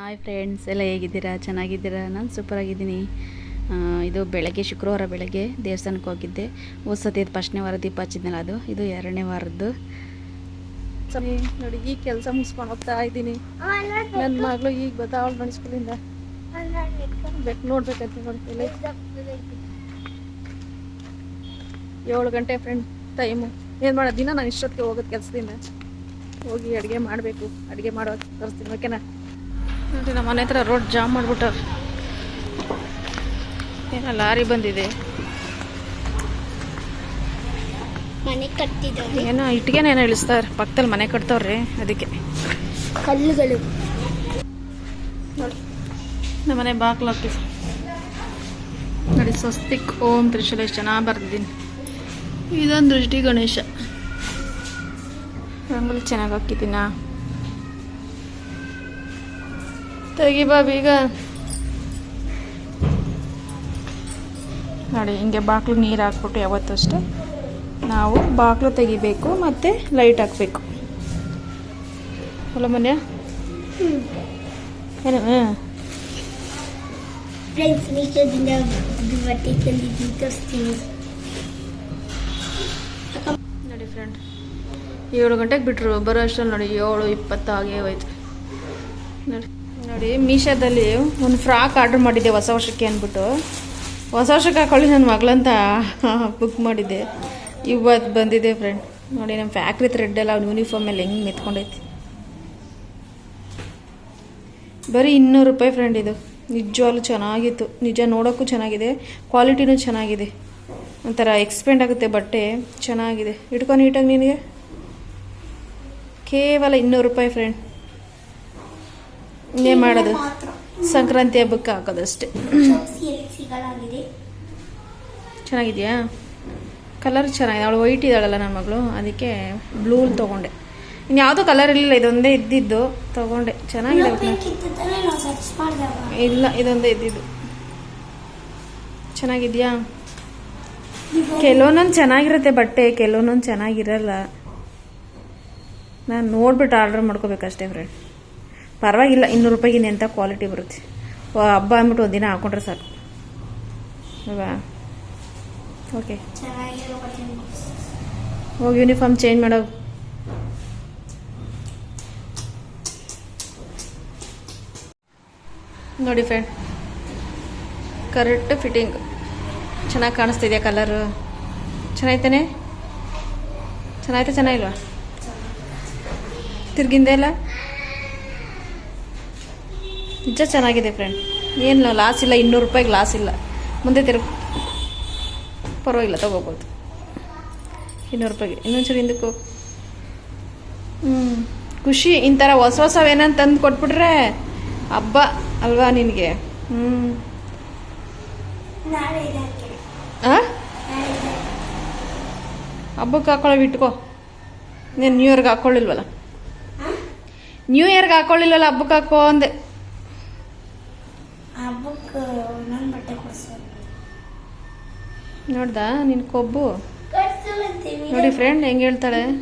Hi friends ಎಲ್ಲ ಹೇಗಿದ್ದೀರಾ? ಚೆನ್ನಾಗಿದ್ದೀರಾ? ನಾನು ಸೂಪರಾಗಿದ್ದೀನಿ ಇದು ಬೆಳಗ್ಗೆ ಶುಕ್ರವಾರ ಬೆಳಗ್ಗೆ ದೇವಸ್ಥಾನಕ್ಕೆ ಹೋಗಿದ್ದೆ. ಹೊಸತಿ ಫಸ್ಟ್ನೇ ವಾರ ದೀಪ ಹಚ್ಚಿದ್ನಲ್ಲ ಅದು ಇದು ಎರಡನೇ ವಾರದ್ದು. ಸರಿ ನೋಡಿ ಈಗ ಕೆಲಸ ಮುಗಿಸ್ಕೊಂಡು ಹೋಗ್ತಾ ಇದ್ದೀನಿ. ನನ್ನ ಮಗಳು ಈಗ ಬರ್ತಾವಳು ನೋಡಿ ಸ್ಕೂಲಿಂದ ಬೇಕು. ನೋಡ್ಬೇಕಂತ ನೋಡ್ತಿಲ್ಲ ಏಳು ಗಂಟೆ ಫ್ರೆಂಡ್ ಟೈಮು ಏನು ಮಾಡೋದು? ದಿನ ನಾನು ಇಷ್ಟೊತ್ತಿಗೆ ಹೋಗೋದು ಕೆಲಸದಿಂದ. ಹೋಗಿ ಅಡುಗೆ ಮಾಡಬೇಕು. ಅಡುಗೆ ಮಾಡೋಕೆ ತರಿಸ್ತೀನಿ ಓಕೆನಾ ನೋಡಿ ನಮ್ಮ ಮನೆ ಹತ್ರ ರೋಡ್ ಜಾಮ್ ಮಾಡಿಬಿಟ್ಟು ಏನೋ ಲಾರಿ ಬಂದಿದೆ. ಮನೆ ಕಟ್ಟಿದ್ದಾರೆ ಏನೋ ಇಟ್ಟಿಗೆನೇನೋ ಇಳಿಸ್ತಾರೆ. ಪಕ್ಕದಲ್ಲಿ ಮನೆ ಕಟ್ತವ್ರಿ ಅದಕ್ಕೆ. ಕಲ್ಲುಗಳು. ನಮ್ಮ ಮನೆ ಬಾಗ್ಲು ನೋಡಿ ಸ್ವಸ್ತಿಕ್ ಓಂ ತ್ರಿಶಲೇಶ್ ಚೆನ್ನಾಗಿ ಬರ್ದಿದ್ದೀನಿ ಇದೊಂದು ದೃಷ್ಟಿ ಗಣೇಶ. ರಂಗೋಲಿ ಚೆನ್ನಾಗಿ ಹಾಕಿದ್ದೀನ? ತೆಗಿ ಬಾಬಿ ಬೀಗ ನೋಡಿ ಹಿಂಗೆ ಬಾಗಿಲು ನೀರು ಹಾಕ್ಬಿಟ್ಟು ಯಾವತ್ತೂ ಅಷ್ಟೇ ನಾವು ಬಾಗಿಲು ತೆಗಿಬೇಕು ಮತ್ತು ಲೈಟ್ ಹಾಕಬೇಕು. ಅಲ್ಲ ಮನೆಯ? ಏನು ನೋಡಿ ಫ್ರೆಂಡ್ ಏಳು ಗಂಟೆಗೆ ಬಿಟ್ಟರು ಬರೋ ಅಷ್ಟರಲ್ಲಿ ನೋಡಿ ಏಳು ಇಪ್ಪತ್ತು ಆಗೇ ಹೋಯ್ತು. ನೋಡಿ. ನೋಡಿ, ಮೀಶೋದಲ್ಲಿ ಒಂದು ಫ್ರಾಕ್ ಆರ್ಡ್ರ್ ಮಾಡಿದ್ದೆ ಹೊಸ ವರ್ಷಕ್ಕೆ ಅಂದ್ಬಿಟ್ಟು. ಹೊಸ ವರ್ಷಕ್ಕೆ ಹಾಕೊಳ್ಳಿ, ನನ್ನ ಮಗಳಂತ ಬುಕ್ ಮಾಡಿದ್ದೆ. ಇವತ್ತು ಬಂದಿದೆ ಫ್ರೆಂಡ್ ನೋಡಿ ನಮ್ಮ ಫ್ಯಾಕ್ಟ್ರಿ ಥ್ರೆಡ್ ಎಲ್ಲ ಯೂನಿಫಾರ್ಮ್ ಮೇಲೆ ಹೆಂಗೆ ಮೆತ್ಕೊಂಡೈತಿ. ಬರೀ ಇನ್ನೂರು ರೂಪಾಯಿ ಫ್ರೆಂಡ್ ಇದು. ನಿಜವಾಗ್ಲೂ ಚೆನ್ನಾಗಿತ್ತು. ನಿಜ ನೋಡೋಕ್ಕೂ ಚೆನ್ನಾಗಿದೆ. ಕ್ವಾಲಿಟಿನೂ ಚೆನ್ನಾಗಿದೆ. ಒಂಥರ ಎಕ್ಸ್ಪೆಂಡ್ ಆಗುತ್ತೆ ಬಟ್ಟೆ. ಚೆನ್ನಾಗಿದೆ. ಇಟ್ಕೊ ನೀಟಾಗಿ ನಿನಗೆ. ಕೇವಲ ಇನ್ನೂರು ರೂಪಾಯಿ ಫ್ರೆಂಡ್ ಇನ್ನೇನು ಮಾಡೋದು. ಸಂಕ್ರಾಂತಿ ಹಬ್ಬಕ್ಕೆ ಹಾಕೋದಷ್ಟೇ. ಚೆನ್ನಾಗಿದೆಯಾ? ಕಲರ್ ಚೆನ್ನಾಗಿದೆ. ಅವಳು ವೈಟ್ ಇದ್ದಾಳಲ್ಲ ನನ್ನ ಮಗಳು. ಅದಕ್ಕೆ ಬ್ಲೂಲ್ ತೊಗೊಂಡೆ. ಇನ್ಯಾವುದೋ ಕಲರ್ ಇರಲಿಲ್ಲ ಇದೊಂದೇ ಇದ್ದಿದ್ದು. ತೊಗೊಂಡೆ. ಚೆನ್ನಾಗಿದೆ ಇಲ್ಲ ಇದೊಂದೇ ಇದ್ದಿದ್ದು. ಚೆನ್ನಾಗಿದೆಯಾ? ಕೆಲವೊಂದೊಂದು ಚೆನ್ನಾಗಿರುತ್ತೆ ಬಟ್ಟೆ ಕೆಲವೊಂದೊಂದು ಚೆನ್ನಾಗಿರಲ್ಲ. ನಾನು ನೋಡ್ಬಿಟ್ಟು ಆರ್ಡ್ರ್ ಮಾಡ್ಕೋಬೇಕಷ್ಟೇ ಫ್ರೆಂಡ್ ಪರವಾಗಿಲ್ಲ, ಇನ್ನೂರು ರೂಪಾಯಿಗೆ ಎಂಥ ಕ್ವಾಲಿಟಿ ಬರುತ್ತೆ. ಹಬ್ಬ ಅಂದ್ಬಿಟ್ಟು ಒಂದಿನ ಹಾಕೊಂಡ್ರೆ ಸಾಕು. ಅಲ್ವಾ? ಓಕೆ ಹೋಗಿ ಯೂನಿಫಾರ್ಮ್ ಚೇಂಜ್ ಮಾಡೋ ನೋಡಿ ಫ್ರೆಂಡ್ ಕರೆಕ್ಟ್ ಫಿಟ್ಟಿಂಗ್ ಚೆನ್ನಾಗಿ ಕಾಣಿಸ್ತಿದೆಯಾ ಕಲರು ಚೆನ್ನಾಯ್ತಾನೆ? ಚೆನ್ನಾಯ್ತಾ ಚೆನ್ನಾಗಿಲ್ವಾ? ತಿರ್ಗಿಂದೆ ಇಲ್ಲ ನಿಜ ಚೆನ್ನಾಗಿದೆ ಫ್ರೆಂಡ್ ಏನು ಲಾಸ್ ಇಲ್ಲ ಇನ್ನೂರು ರೂಪಾಯಿಗೆ ಲಾಸ್ ಇಲ್ಲ. ಮುಂದೆ ತಿರು ಪರವಾಗಿಲ್ಲ ತೊಗೋಬೋದು. ಇನ್ನೂರು ರೂಪಾಯಿಗೆ. ಇನ್ನೊಂಚೂರು ಹಿಂದಕ್ಕೆ ಹ್ಞೂ ಖುಷಿ ಇಂಥರ ಹೊಸ ಹೊಸವೇನಂತ ತಂದು ಕೊಟ್ಬಿಟ್ರೆ ಹಬ್ಬ ಅಲ್ವಾ ನಿನಗೆ? ಹ್ಞೂ ಹಾಂ. ಹಬ್ಬಕ್ಕೆ ಹಾಕೊಳ್ಳೋ ಇಟ್ಕೋ. ನೀನು ನ್ಯೂ ಇಯರ್ಗೆ ಹಾಕ್ಕೊಳ್ಳಿಲ್ವಲ್ಲ ನ್ಯೂ ಇಯರ್ಗೆ ಹಾಕ್ಕೊಳ್ಳಿಲ್ವಲ್ಲ ಹಬ್ಬಕ್ಕೆ ಹಾಕೋ ಅಂದೆ. ಹಬ್ಬಕ್ಕೆ ನನ್ನ ಬಟ್ಟೆ ಕೊಡ್ಸೋದು ನೋಡ್ದಾ ನಿನ್ನ ಕೊಬ್ಬು? ನೋಡಿ ಫ್ರೆಂಡ್ ಹೆಂಗೆ ಹೇಳ್ತಾಳೆ.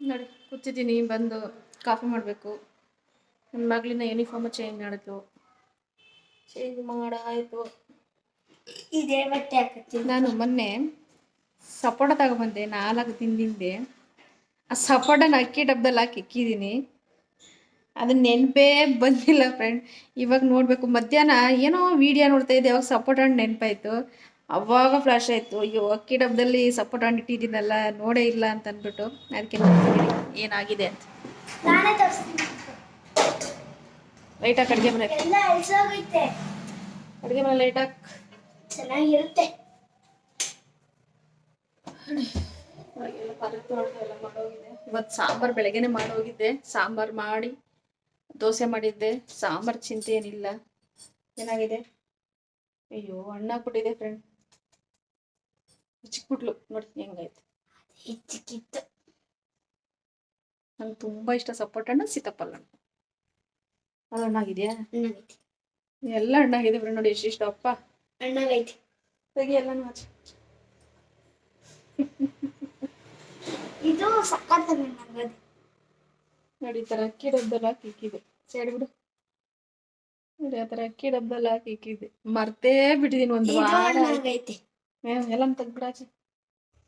ನೋಡಿ ಕೂತಿದ್ದೀನಿ ಬಂದು ಕಾಫಿ ಮಾಡಬೇಕು. ನನ್ನ ಮಗಳಿನ ಯೂನಿಫಾರ್ಮ್ ಚೇಂಜ್ ಮಾಡಿದ್ಲು. ಚೇಂಜ್ ಮಾಡಾಯಿತು ಇದೇ ಬಟ್ಟೆ ಹಾಕತ್ತೀನಿ. ನಾನು ಮೊನ್ನೆ ಸಪೋಟ ತಗೊಂಡ್ಬಂದೆ ನಾಲ್ಕು ದಿನದಿಂದೆ ಆ ಸಪೋಟನ ಅಕ್ಕಿ ಡಬ್ಬದಲ್ಲಿ ಹಾಕಿ ಇಕ್ಕಿದ್ದೀನಿ. ಅದು ನೆನಪೇ ಬಂದಿಲ್ಲ ಫ್ರೆಂಡ್ ಇವಾಗ ನೋಡಬೇಕು. ಮಧ್ಯಾಹ್ನ ಏನೋ ವಿಡಿಯೋ ನೋಡ್ತಾ ಇದ್ದೆ. ಅವಾಗ ಸಪೋರ್ಟ್ ಹಣ್ಣು ನೆನಪಾಯ್ತು. ಅವಾಗ ಫ್ಲಾಶ್ ಆಯಿತು. ಅಯ್ಯೋ ಅಕ್ಕಿ ಡಬ್ಬದಲ್ಲಿ ಸಪೋರ್ಟ್ ಹಣ್ಣು ಇಟ್ಟಿದ್ದೀನಲ್ಲ ನೋಡೇ ಇಲ್ಲ ಅಂತ ಅಂದ್ಬಿಟ್ಟು ಅದಕ್ಕೆ ಏನಾಗಿದೆ ಅಂತ. ಲೈಟಾಗಿ ಅಡುಗೆ ಮನೆ ಅಡುಗೆ ಮನೆ ಲೈಟಾಗಿ ಚೆನ್ನಾಗಿರುತ್ತೆ. ಇವತ್ತು ಸಾಂಬಾರು ಬೆಳಗ್ಗೆನೆ ಮಾಡೋಗಿದ್ದೆ. ಸಾಂಬಾರು ಮಾಡಿ ದೋಸೆ ಮಾಡಿದ್ದೆ ಸಾಂಬಾರ್ ಚಿಂತೆ ಏನಿಲ್ಲ. ಏನಾಗಿದೆ? ಅಯ್ಯೋ ಹಣ್ಣಾಗ್ಬಿಟ್ಟಿದೆ ಫ್ರೆಂಡ್ ಚಿಕ್ಬಿಟ್ಲು ನೋಡಿ ಹೆಂಗಾಯ್ತು. ಹೆಚ್ಚಿಕ್ಕಿತ್ತು ನಂಗೆ ತುಂಬ ಇಷ್ಟ ಸಪೋರ್ಟ್ ಅಣ್ಣ ಸೀತಾಫಲ ಹಣ್ಣು ಅದು ಹಣ್ಣಾಗಿದೆಯಾ ಆಗಿದೆ ಎಲ್ಲ ಹಣ್ಣಾಗಿದೆ ಫ್ರೆಂಡ್ ನೋಡಿ ಎಷ್ಟಿಷ್ಟ ಅಪ್ಪ. ಅಣ್ಣಾಗೈತಿ. ತೆಗಿ ಎಲ್ಲನೂ ಆಚೆ ಇದು ಸಕ್ಕತ್ತ ನೋಡಿ ಈ ಥರ ಅಕ್ಕಿ ಡಬ್ಬದಲ್ಲಿ ಹಾಕಿ ಇಕ್ಕಿದೆ ಸೈಡ್ ಬಿಡು. ನೋಡಿ ಆ ಥರ ಅಕ್ಕಿ ಡಬ್ಬದಲ್ಲಿ ಹಾಕಿ ಇಕ್ಕಿದೆ ಮರ್ತೇ ಬಿಟ್ಟಿದ್ದೀನಿ ಒಂದು ವಾರ. ಆಗೈತೆ. ಏ, ಎಲ್ಲ ತೆಗ್ಬಿಡಾಚೆ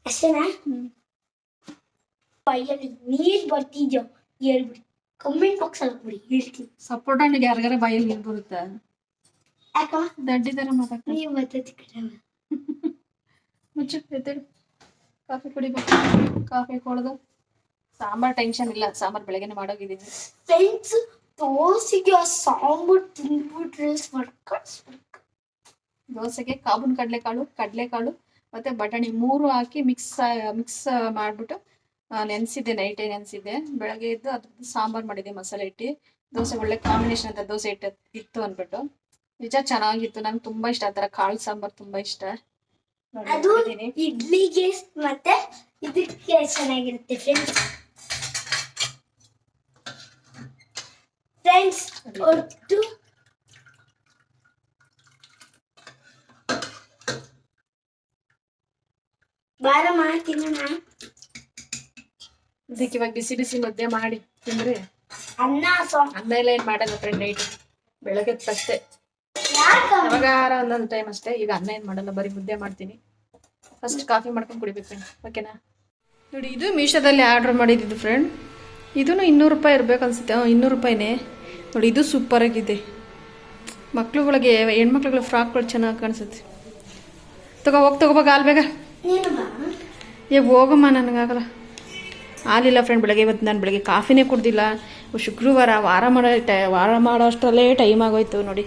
ಅಷ್ಟೇನಾ? ಹ್ಮ್. ಬಾಯಲ್ಲಿ ನೀರ್ ಬರ್ತಿದ್ಯೋ ಹೇಳ್ಬಿಡಿ. ಕಮೆಂಟ್ ಬಾಕ್ಸ್ ಅಲ್ಲಿ ಬಿಡಿ ಹೇಳ್ತೀನಿ. ಸಪೋರ್ಟ್ ಹಣ್ಣಿಗೆ ಯಾರಿಗಾರ ಬಾಯಲ್ಲಿ ನೀರು ಬರುತ್ತಾ? ಯಾಕಮ್ಮ? ದಡ್ಡಿ ಥರ ಮಾತಾಡ್ತೀನಿ ನೀವು ಬರ್ತೈತಿ ಕಡೆ ಮುಚ್ಚು ಎದ್ದೇಳು. ಕಾಫಿ ಕುಡಿಬೇಕು. ಕಾಫಿ ಕೊಡೋದು. ಸಾಂಬಾರ್ ಟೆನ್ಷನ್ ಇಲ್ಲ ಸಾಂಬಾರ್ ಬೆಳಗ್ಗೆನೆ ಮಾಡೋಗಿದ್ದೀನಿ. ಫ್ರೆಂಡ್ಸ್ ದೋಸೆಗೆ ಆ ಸಾಂಬಾರ್ ತಿಂದ್ಬಿಟ್ರೆ ದೋಸೆಗೆ ಕಾಬೂನ್ ಕಡಲೆಕಾಳು ಕಡಲೆಕಾಳು ಮತ್ತೆ ಬಟಾಣಿ ಮೂರು ಹಾಕಿ ಮಿಕ್ಸ್ ಮಿಕ್ಸ್ ಮಾಡ್ಬಿಟ್ಟು ನೆನೆಸಿದ್ದೆ ನೈಟೇ ನೆನೆಸಿದ್ದೆ. ಬೆಳಗ್ಗೆ ಎದ್ದು ಅದ್ರದ್ದು ಸಾಂಬಾರ್ ಮಾಡಿದ್ದೆ ಮಸಾಲೆ ಇಟ್ಟು. ದೋಸೆ ಒಳ್ಳೆ ಕಾಂಬಿನೇಷನ್ ಅಂತ ದೋಸೆ ಇಟ್ಟು ಇತ್ತು ಅಂದ್ಬಿಟ್ಟು. ನಿಜ ಚೆನ್ನಾಗಿತ್ತು ನಂಗೆ ತುಂಬಾ ಇಷ್ಟ ಆ ಥರ ಕಾಳು ಸಾಂಬಾರ್ ತುಂಬಾ ಇಷ್ಟ. ಅದು ಮಾಡಿದ್ದೀನಿ. ಇಡ್ಲಿಗೆ ಮತ್ತೆ ಇದಕ್ಕೆ ಚೆನ್ನಾಗಿರುತ್ತೆ ಫ್ರೆಂಡ್ಸ್ ಫ್ರೆಂಡ್ಸ್ ಒಟ್ಟು ಬಾರಮ್ಮ ತಿನ್ನೋಣ ಇದಕ್ಕೆ ಇವಾಗ ಬಿಸಿ ಬಿಸಿ ಮುದ್ದೆ ಮಾಡಿ ತಿಂದ್ರೆ ಅನ್ನ ಅನ್ನ ಎಲ್ಲ ಏನ್ ಮಾಡಲ್ಲ ಫ್ರೆಂಡ್ ನೈಟ್ ಬೆಳಗ್ಗೆ ಅಷ್ಟೇ ಯಾವಾಗಾರ ಒಂದೊಂದು ಟೈಮ್ ಅಷ್ಟೇ. ಈಗ ಅನ್ನ ಏನ್ ಮಾಡಲ್ಲ ಬರೀ ಮುದ್ದೆ ಮಾಡ್ತೀನಿ. ಫಸ್ಟ್ ಕಾಫಿ ಮಾಡ್ಕೊಂಡು ಕುಡಿಬೇಕು ಫ್ರೆಂಡ್ ಓಕೆನಾ ನೋಡಿ ಇದು ಮೀಶೋದಲ್ಲಿ ಆರ್ಡರ್ ಮಾಡಿದ್ದು ಫ್ರೆಂಡ್ ಇದೂ ಇನ್ನೂರು ರೂಪಾಯಿ ಇರಬೇಕು ಅನ್ಸುತ್ತೆ. ಇನ್ನೂರು ರೂಪಾಯಿನೇ. ನೋಡಿ ಇದು ಸೂಪರ್ ಆಗಿದೆ. ಮಕ್ಳುಗಳಿಗೆ ಹೆಣ್ಮಕ್ಳುಗಳ ಫ್ರಾಕ್ಗಳು ಚೆನ್ನಾಗಿ ಕಾಣಿಸುತ್ತೆ. ತಗೋ ಹೋಗಿ ತಗೋಬೇಕು ಹಾಲು ಬೇಗ. ಏ ಹೋಗಮ್ಮ ನನಗಾಗಲ್ಲ. ಹಾಲಿಲ್ಲ ಫ್ರೆಂಡ್ ಬೆಳಗ್ಗೆ ಇವತ್ತು ನಾನು ಬೆಳಗ್ಗೆ ಕಾಫಿನೇ ಕುಡ್ದಿಲ್ಲ. ಶುಕ್ರವಾರ ವಾರ ಮಾಡೋ ಟೈ ವಾರ ಮಾಡೋ ಅಷ್ಟರಲ್ಲೇ ಟೈಮ್ ಆಗೋಯ್ತು ನೋಡಿ.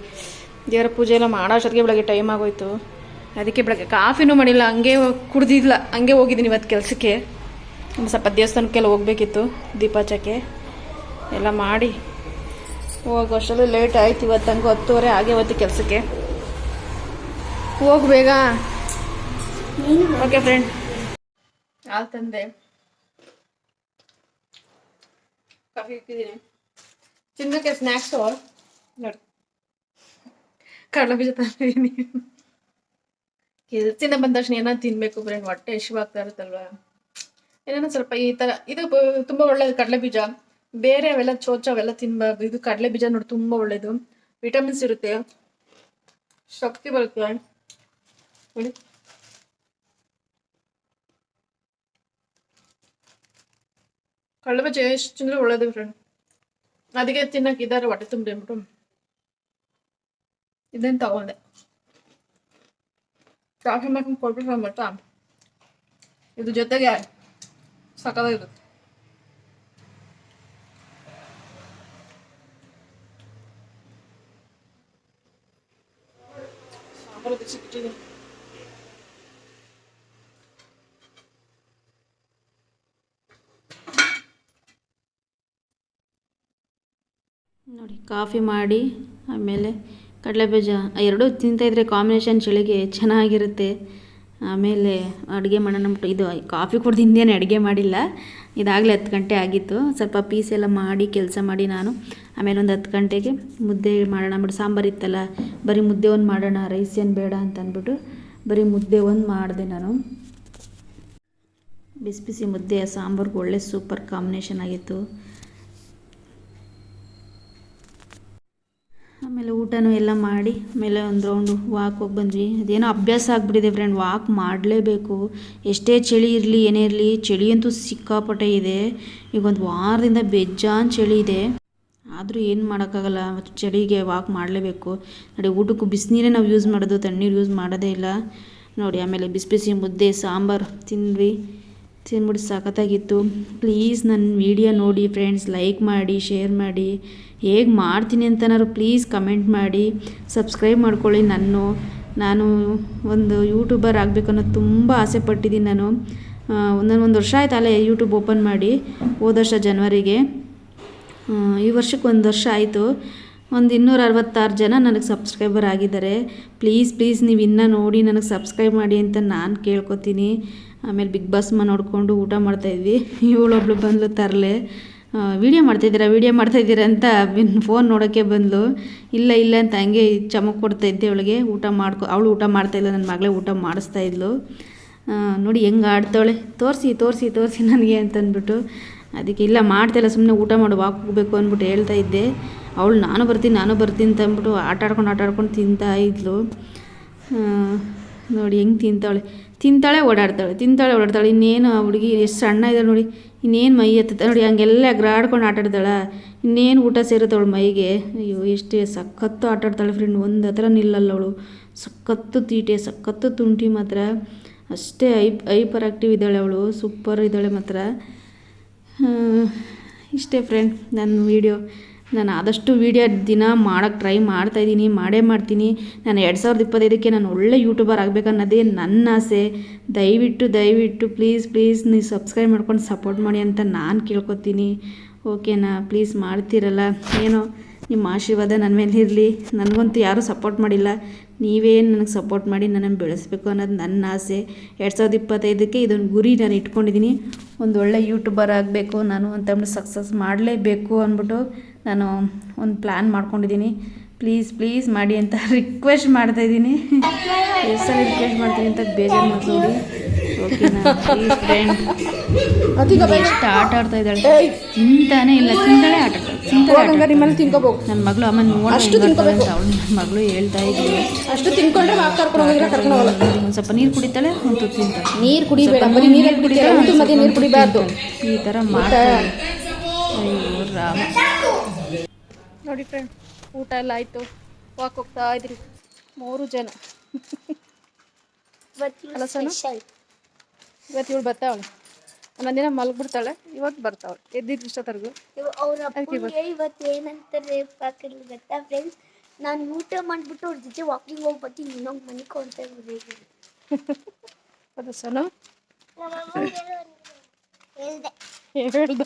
ದೇವರ ಪೂಜೆ ಎಲ್ಲ ಮಾಡೋ ಅಷ್ಟೊತ್ತಿಗೆ ಬೆಳಗ್ಗೆ ಟೈಮ್ ಆಗೋಯ್ತು. ಅದಕ್ಕೆ ಬೆಳಗ್ಗೆ ಕಾಫಿನೂ ಮಾಡಿಲ್ಲ ಹಂಗೆ ಕುಡ್ದಿಲ್ಲ ಹಂಗೆ ಹೋಗಿದ್ದೀನಿ ಇವತ್ತು ಕೆಲಸಕ್ಕೆ. ಸ್ವಲ್ಪ ದೇವಸ್ಥಾನಕ್ಕೆಲ್ಲ ಹೋಗಬೇಕಿತ್ತು ದೀಪಾಚಕ್ಕೆ. ಎಲ್ಲ ಮಾಡಿ. ಹೋಗೋ ಅಷ್ಟರಲ್ಲಿ ಲೇಟ್ ಆಯ್ತು ಇವತ್ತು ಹಂಗೆ ಹತ್ತುವರೆ ಆಗೇ ಹೊತ್ತು ಕೆಲಸಕ್ಕೆ. ಹೋಗ್ ಬೇಗ. ಓಕೆ ಫ್ರೆಂಡ್ ಹಾಲು ತಂದೆ. ಕಾಫಿ ಇಟ್ಟಿದ್ದೀನಿ ತಿನ್ನಕ್ಕೆ ಸ್ನ್ಯಾಕ್ಸು ನೋಡಿ. ಕಡಲೆ ಬೀಜ ತಂದಿದ್ದೀನಿ. ಕೆಲ್ಸದಿಂದ ಬಂದ ತಕ್ಷಣ ಏನೋ ತಿನ್ನಬೇಕು ಫ್ರೆಂಡ್ ಹೊಟ್ಟೆ ಹಸಿವಾಗ್ತಾ ಇರುತ್ತಲ್ವಾ? ಏನೇನೋ ಸ್ವಲ್ಪ ಈ ಥರ ಇದು ತುಂಬ ಒಳ್ಳೇದು ಕಡಲೆ ಬೀಜ ಬೇರೆ ಅವೆಲ್ಲ ಚೋಚ ಅವೆಲ್ಲ ತಿನ್ಬಾರ್ದು. ಇದು ಕಡಲೆ ಬೀಜ ನೋಡಿ, ತುಂಬ ಒಳ್ಳೇದು. ವಿಟಮಿನ್ಸ್ ಇರುತ್ತೆ. ಶಕ್ತಿ ಬರುತ್ತೆ. ನೋಡಿ. ಕಡಲೆ ಬೀಜ ಎಷ್ಟು ತಿಂದ್ರೆ ಒಳ್ಳೇದು ಫ್ರೆಂಡ್ ಅದಕ್ಕೆ ತಿನ್ನಕ್ಕೆ ಇದ್ದಾರೆ ಹೊಟ್ಟೆ ತುಂಬಿ ಅಂದ್ಬಿಟ್ಟು. ಇದನ್ನು ತಗೊಂಡೆ. ಕಾಫಿ ಮಾಡ್ಕೊಂಡು ಕೊಡ್ಬಿಟ್ರೆ ಅಂದ್ಬಿಟ್ಟು ಇದ್ರ ಜೊತೆಗೆ ನೋಡಿ ಕಾಫಿ ಮಾಡಿ ಆಮೇಲೆ ಕಡಲೆಬೀಜ ಎರಡೂ ತಿಂತಾಯಿದ್ರೆ ಕಾಂಬಿನೇಷನ್ ಚಳಿಗೆ ಚೆನ್ನಾಗಿರುತ್ತೆ. ಆಮೇಲೆ ಅಡುಗೆ ಮಾಡೋಣ ಇದು ಕಾಫಿ ಕುಡ್ದು ಹಿಂದೇನೆ ಅಡುಗೆ ಮಾಡಿಲ್ಲ. ಇದಾಗಲೇ ಹತ್ತು ಗಂಟೆ ಆಗಿತ್ತು. ಸ್ವಲ್ಪ ಪೀಸ್ ಎಲ್ಲ ಮಾಡಿ, ಕೆಲಸ ಮಾಡಿ ನಾನು. ಆಮೇಲೆ ಒಂದು ಹತ್ತು ಗಂಟೆಗೆ ಮುದ್ದೆ ಮಾಡೋಣ ಬಿಟ್ಟು ಸಾಂಬಾರು ಇತ್ತಲ್ಲ, ಬರೀ ಮುದ್ದೆ ಒಂದು ಮಾಡೋಣ ರೈಸ್ ಏನು ಬೇಡ ಅಂತ ಅಂದ್ಬಿಟ್ಟು, ಬರೀ ಮುದ್ದೆ ಒಂದು ಮಾಡಿದೆ ನಾನು. ಬಿಸಿ ಬಿಸಿ ಮುದ್ದೆ, ಸಾಂಬಾರ್ಗೆ ಒಳ್ಳೆ ಸೂಪರ್ ಕಾಂಬಿನೇಷನ್ ಆಗಿತ್ತು. ಆಮೇಲೆ ಊಟನೂ ಎಲ್ಲ ಮಾಡಿ, ಆಮೇಲೆ ಒಂದು ರೌಂಡು ವಾಕ್ ಹೋಗಿ ಬಂದ್ವಿ. ಅದೇನೋ ಅಭ್ಯಾಸ ಆಗಿಬಿಟ್ಟಿದೆ ಫ್ರೆಂಡ್ ವಾಕ್ ಮಾಡಲೇಬೇಕು. ಎಷ್ಟೇ ಚಳಿ ಇರಲಿ, ಏನೇ ಇರಲಿ, ಚಳಿ ಅಂತೂ ಸಿಕ್ಕಾಪಟ್ಟೆ ಇದೆ. ಈಗ ಒಂದು ವಾರದಿಂದ ಬೇಜಾನ್ ಚಳಿ ಇದೆ. ಆದರೂ ಏನು ಮಾಡೋಕ್ಕಾಗಲ್ಲ ಚಳಿಗೆ ವಾಕ್ ಮಾಡಲೇಬೇಕು. ನೋಡಿ, ಊಟಕ್ಕೂ ಬಿಸಿನೀರೇ ನಾವು ಯೂಸ್ ಮಾಡೋದು, ತಣ್ಣೀರು ಯೂಸ್ ಮಾಡೋದೇ ಇಲ್ಲ. ನೋಡಿ, ಆಮೇಲೆ ಬಿಸಿ ಬಿಸಿ ಮುದ್ದೆ, ಸಾಂಬಾರು ತಿಂದ್ವಿ. ತಿಂದ್ಬಿಟ್ಟು ಸಖತ್ತಾಗಿತ್ತು. ಪ್ಲೀಸ್ ನನ್ನ ವಿಡಿಯೋ ನೋಡಿ ಫ್ರೆಂಡ್ಸ್, ಲೈಕ್ ಮಾಡಿ, ಶೇರ್ ಮಾಡಿ. ಹೇಗೆ ಮಾಡ್ತೀನಿ ಅಂತನಾದ್ರು ಪ್ಲೀಸ್ ಕಮೆಂಟ್ ಮಾಡಿ. ಸಬ್ಸ್ಕ್ರೈಬ್ ಮಾಡ್ಕೊಳ್ಳಿ ನಾನು. ನಾನು ಒಂದು ಯೂಟ್ಯೂಬರ್ ಆಗಬೇಕು ಅನ್ನೋದು ತುಂಬ ಆಸೆ ಪಟ್ಟಿದ್ದೀನಿ ನಾನು. ನಾನು ಒಂದು ವರ್ಷ ಆಯ್ತು ಅಲ್ಲೇ ಯೂಟ್ಯೂಬ್ ಓಪನ್ ಮಾಡಿ, ಹೋದ ವರ್ಷ ಜನವರಿಗೆ. ಈ ವರ್ಷಕ್ಕೆ ಒಂದು ವರ್ಷ ಆಯಿತು. ಒಂದು ಇನ್ನೂರ ಅರವತ್ತಾರು ಜನ ನನಗೆ ಸಬ್ಸ್ಕ್ರೈಬರ್ ಆಗಿದ್ದಾರೆ. ಪ್ಲೀಸ್ ಪ್ಲೀಸ್ ನೀವು ಇನ್ನೂ ನೋಡಿ, ನನಗೆ ಸಬ್ಸ್ಕ್ರೈಬ್ ಮಾಡಿ ಅಂತ ನಾನು ಕೇಳ್ಕೊತೀನಿ. ಆಮೇಲೆ ಬಿಗ್ ಬಾಸ್ ಮ ನೋಡಿಕೊಂಡು ಊಟ ಮಾಡ್ತಾಯಿದ್ವಿ ಇವಳೊಬ್ಳು ಬಂದ್ಲು ತರಲೆ. ವೀಡಿಯೋ ಮಾಡ್ತಾಯಿದ್ದೀರಾ ವೀಡಿಯೋ ಮಾಡ್ತಾಯಿದ್ದೀರಾ ಅಂತ ಫೋನ್ ನೋಡೋಕ್ಕೆ ಬಂದಳು ಇಲ್ಲ ಇಲ್ಲ ಅಂತ ಹಂಗೆ ಚಮಕ್ ಕೊಡ್ತಾ ಇದ್ದೆ ಅವಳಿಗೆ. ಊಟ ಮಾಡ್ಕೊ, ಅವಳು ಊಟ ಮಾಡ್ತಾಯಿಲ್ಲ ನನ್ನ ಮಗಳೇ ಊಟ ಮಾಡಿಸ್ತಾ ಇದ್ಲು. ನೋಡಿ ಹೆಂಗೆ ಆಡ್ತಾಳೆ. ತೋರಿಸಿ ತೋರಿಸಿ ತೋರಿಸಿ ನನಗೆ ಅಂತಂದ್ಬಿಟ್ಟು ಅದಕ್ಕೆ ಇಲ್ಲ ಮಾಡ್ತಾಯಿಲ್ಲ ಸುಮ್ಮನೆ ಊಟ ಮಾಡು ವಾಕ್ ಹೋಗಬೇಕು ಅಂದ್ಬಿಟ್ಟು ಹೇಳ್ತಾ ಇದ್ದೆ. ಅವಳು, ನಾನು ಬರ್ತೀನಿ ನಾನು ಬರ್ತೀನಿ ಅಂತ ಅಂದ್ಬಿಟ್ಟು ಆಟಾಡ್ಕೊಂಡು ತಿಂತಾ ಇದ್ಲು. ನೋಡಿ ಹೆಂಗೆ ತಿಂತಾಳೆ. ತಿಂತಾಳೆ, ಓಡಾಡ್ತಾಳೆ. ತಿಂತಾಳೆ, ಓಡಾಡ್ತಾಳೆ. ಇನ್ನೇನು ಆ ಹುಡುಗಿ ಎಷ್ಟು ಸಣ್ಣ ಇದ್ದಾಳೆ ನೋಡಿ. ಇನ್ನೇನು ಮೈ ನೋಡಿ ಹಂಗೆಲ್ಲ ಗ್ರಾಡ್ಕೊಂಡು ಆಟ ಆಡ್ತಾಳ. ಇನ್ನೇನು ಊಟ ಸೇರುತ್ತೆ ಅವಳು ಮೈಗೆ. ಅಯ್ಯೋ, ಎಷ್ಟೇ ಸಖತ್ತು ಆಟಾಡ್ತಾಳೆ ಫ್ರೆಂಡ್ ಒಂದು ಹತ್ರ ನಿಲ್ಲಲ್ಲ ಅವಳು. ಸಖತ್ತು ತೀಟೆ, ಸಖತ್ತು ತುಂಟಿ ಮಾತ್ರ. ಅಷ್ಟೇ ಐಪ್ ಐಪರ್ ಆ್ಯಕ್ಟಿವ್ ಇದ್ದಾಳೆ ಅವಳು. ಸೂಪರ್ ಇದ್ದಾಳೆ ಮಾತ್ರ. ಇಷ್ಟೇ ಫ್ರೆಂಡ್ ನನ್ನ ವೀಡಿಯೋ ನಾನು ಆದಷ್ಟು ವೀಡಿಯೋ ದಿನ ಮಾಡೋಕ್ಕೆ ಟ್ರೈ ಮಾಡ್ತಾಯಿದ್ದೀನಿ ಮಾಡೇ ಮಾಡ್ತೀನಿ. ನಾನು ಎರಡು ಸಾವಿರದ ಇಪ್ಪತ್ತೈದಕ್ಕೆ ನಾನು ಒಳ್ಳೆ ಯೂಟ್ಯೂಬರ್ ಆಗಬೇಕನ್ನೋದೇ ನನ್ನ ಆಸೆ. ದಯವಿಟ್ಟು ದಯವಿಟ್ಟು ಪ್ಲೀಸ್ ಪ್ಲೀಸ್ ನೀವು ಸಬ್ಸ್ಕ್ರೈಬ್ ಮಾಡ್ಕೊಂಡು ಸಪೋರ್ಟ್ ಮಾಡಿ ಅಂತ ನಾನು ಕೇಳ್ಕೊತೀನಿ. ಓಕೆನಾ ಪ್ಲೀಸ್ ಮಾಡ್ತೀರಲ್ಲ. ಏನೋ ನಿಮ್ಮ ಆಶೀರ್ವಾದ ನನ್ನ ಮೇಲೆ ಇರಲಿ. ನನಗಂತೂ ಯಾರೂ ಸಪೋರ್ಟ್ ಮಾಡಿಲ್ಲ. ನೀವೇ ನನಗೆ ಸಪೋರ್ಟ್ ಮಾಡಿ ನನ್ನನ್ನು ಬೆಳೆಸಬೇಕು ಅನ್ನೋದು ನನ್ನ ಆಸೆ. ಎರಡು ಸಾವಿರದ ಇಪ್ಪತ್ತೈದಕ್ಕೆ ಇದೊಂದು ಗುರಿ ನಾನು ಇಟ್ಕೊಂಡಿದ್ದೀನಿ. ಒಂದು ಒಳ್ಳೆ ಯೂಟ್ಯೂಬರ್ ಆಗಬೇಕು, ನಾನು ಅಂತಂದ್ಬಿಟ್ಟು ಸಕ್ಸಸ್ ಮಾಡಲೇಬೇಕು ಅಂದ್ಬಿಟ್ಟು ನಾನು ಒಂದು ಪ್ಲ್ಯಾನ್ ಮಾಡ್ಕೊಂಡಿದ್ದೀನಿ. ಪ್ಲೀಸ್ ಪ್ಲೀಸ್ ಮಾಡಿ ಅಂತ ರಿಕ್ವೆಸ್ಟ್ ಮಾಡ್ತಾಯಿದ್ದೀನಿ ಎಷ್ಟು ಸಲ ರಿಕ್ವೆಸ್ಟ್ ಮಾಡ್ತೀನಿ ಅಂತ ಬೇಜಾರು ಫ್ರೆಂಡ್ ಎಷ್ಟು ಆಟ ಆಡ್ತಾ ಇದ್ದಾಳೆ. ತಿಂತಾನೆ ಇಲ್ಲ ತಿಂತಾನೆ ಆಟ ಆಡ್ತಾಳೆ. ತಿನ್ಕೋಬೇಕು ನನ್ನ ಮಗಳು ಅಮ್ಮ ನೋಡ ಅಂತ ಅವಳು ನನ್ನ ಮಗಳು ಹೇಳ್ತಾ ಇದ್ಲು ಅಷ್ಟು ತಿನ್ಕೊಂಡ್ರೆ ಒಂದು ಸ್ವಲ್ಪ ನೀರು ಕುಡಿತಾಳೆ ಒಂದು ತಿಂತಾಳೆ. ನೀರು ಕುಡಿಬೇಡ ಬರೀ ನೀರೇ ಕುಡಿತಾಳೆ, ನೀರು ಕುಡಿಬಾರ್ದು. ಈ ಥರ ಮಾಡ್ತಾರೆ ಅಯ್ಯೋ ರಾಮ. ನೋಡಿ ಫ್ರೆಂಡ್ ಊಟ ಎಲ್ಲ ಆಯ್ತು. ವಾಕ್ ಹೋಗ್ತಾ ಇದ್ರಿ. ಮೂರು ಜನ. ಅಲ್ಲ ಸಣ್ಣ? ಇವತ್ತು ಇವಳು ಬರ್ತಾವಳೆ? ಒಂದೊಂದಿನ ಮಲಗ್ಬಿಡ್ತಾಳೆ ಇವಾಗ ಬರ್ತಾವಳೆ. ಎದ್ದಿದ್ದು ಇಷ್ಟೊತ್ತರ್ಗು ಅವ್ರ ಅಪ್ಪನಿಗೆ ಇವತ್ತು ಏನಂತಾರೆ ಪಾಕಿಲ್ಲ ಗೊತ್ತಾ ಫ್ರೆಂಡ್ಸ್ ನಾನು ಊಟ ಮಾಡ್ಬಿಟ್ಟು ಅವ್ರ ಜೊತೆ ವಾಕಿಂಗ್ ಹೋಗಿ ಬರ್ತೀನಿ ಇನ್ನೊಂದು ಮನೆ ಕೊಡ್ತಾ ಇರ್ಬೋದು ಅದು ಸಣ್ಣ ಹೇಳ್ದೆ ಹೇಳ್ದ.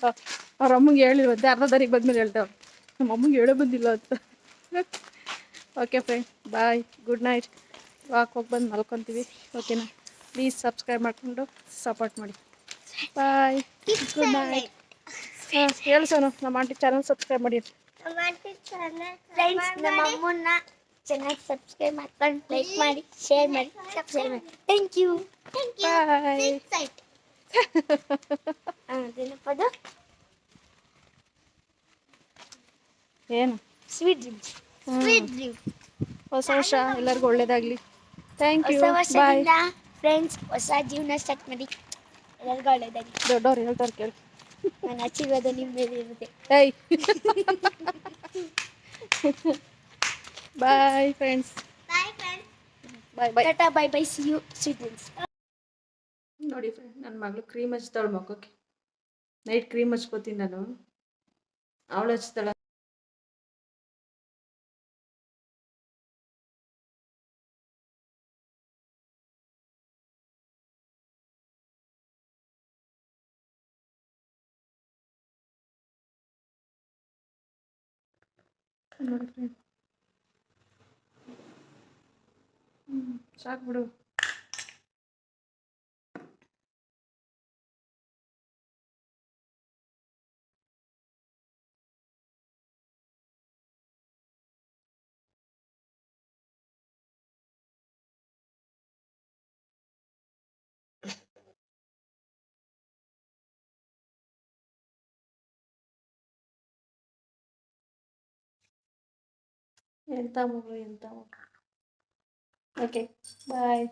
ಅವ್ರ ಅಮ್ಮಂಗೆ ಹೇಳಿರುವಂತೆ ಅರ್ಧ ದಾರಿಗೆ ಬಂದ್ಮೇಲೆ ಹೇಳ್ತಾವ ನಮ್ಮ ಅಮ್ಮಗೆ ಹೇಳೇ ಬಂದಿಲ್ಲ ಅಂತ. Okay friend bye good night walk ಹೋಗಿ ಬಂದು ಮಲ್ಕೊತೀವಿ. ಓಕೆನಾ ಪ್ಲೀಸ್ ಸಬ್ಸ್ಕ್ರೈಬ್ ಮಾಡಿಕೊಂಡು ಸಪೋರ್ಟ್ ಮಾಡಿ. ಬಾಯ್ ಗುಡ್ ನೈಟ್ ಹಾಂ ಹೇಳು ಸೋನು. ನಮ್ಮ ಆಂಟಿ ಚಾನಲ್ ಸಬ್ಸ್ಕ್ರೈಬ್ ಮಾಡಿ ಫ್ರೆಂಡ್ಸ್ ನಮ್ಮ ಅಮ್ಮನ್ನ ಚೆನ್ನಾಗಿ ಸಬ್ಸ್ಕ್ರೈಬ್ ಮಾಡ್ಕೊಂಡು ಲೈಕ್ ಮಾಡಿ ಶೇರ್ ಮಾಡಿ ಸಬ್ಸ್ಕ್ರೈಬ್ ಮಾಡಿ. Thank you thank you bye ಅದೇನಪ್ಪ ಅದು ಏನು? ಸ್ವೀಟ್ ಡ್ರೀಮ್ಸ್ ಸ್ವೀಟ್ ಡ್ರೀಮ್ ಹೊಸ ವರ್ಷ ಎಲ್ಲರಿಗೂ ಒಳ್ಳೇದಾಗಲಿ. ಥ್ಯಾಂಕ್ ಯು ಹೊಸ ಬಾಯ್ ವರ್ಷದಿಂದ ಫ್ರೆಂಡ್ಸ್ ಹೊಸ ಜೀವನ ಸ್ಟಾರ್ಟ್ ಮಾಡಿ. ಎಲ್ಲರಿಗೂ ಒಳ್ಳೇದಾಗಿ ದೊಡ್ಡವ್ರು ಹೇಳ್ತಾರೆ ಕೇಳಿ. ನನ್ನ ಆಶೀರ್ವಾದ ನಿಮ್ಮ ಮೇಲೆ ಇರುತ್ತೆ. ಏಯ್. Bye friends bye bye Tata bye bye see you sweet dreams ನೋಡಿ ಫ್ರೆಂಡ್ ನನ್ನ ಮಗಳು ಕ್ರೀಮ್ ಹಚ್ತಾಳೆ ಮಕ್ಕಕ್ಕೆ ನೈಟ್ ಕ್ರೀಮ್ ಹಚ್ಕೋತೀನಿ ನಾನು. ಅವಳು ಹಚ್ತಾಳ. ನೋಡಿ ಸಾಕು ಬಿಡು. ಎಂಥ ಮಗಳು ಎಂಥ ಮಗಳು ಓಕೆ ಬಾಯ್